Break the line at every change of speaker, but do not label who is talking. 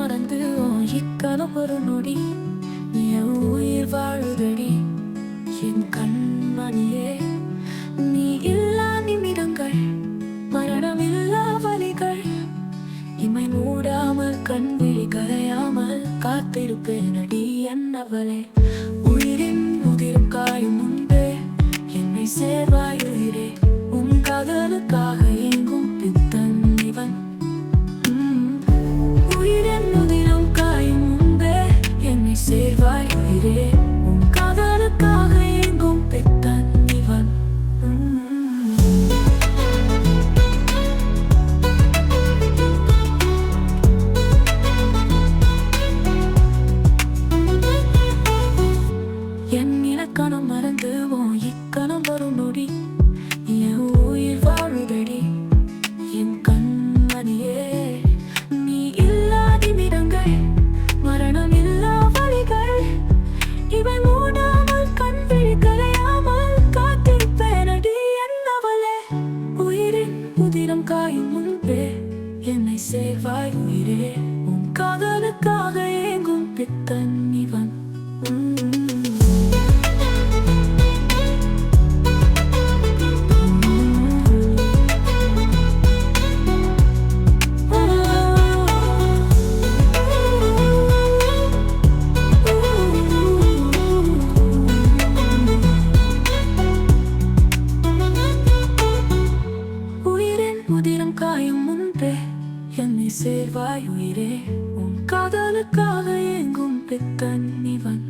மறந்து இக்கணம் ஒரு நொடி. என் உயிர் வாழுதடி என் கண்மணியே. நீ இல்லா நிமிடங்கள் மரணமில்லா வழிகள். இமை மூடாமல் கண் விழி கரையாமல் அடி என்னவளே உயிரின் முதிரும் காயும் என்னை நீரே உன் காதலுக்காக ஏங்கும் பித்தன் என்னை சேர்வாய் உயிரே உன் காதலுக்காக எங்கும் பித்தன் இவன்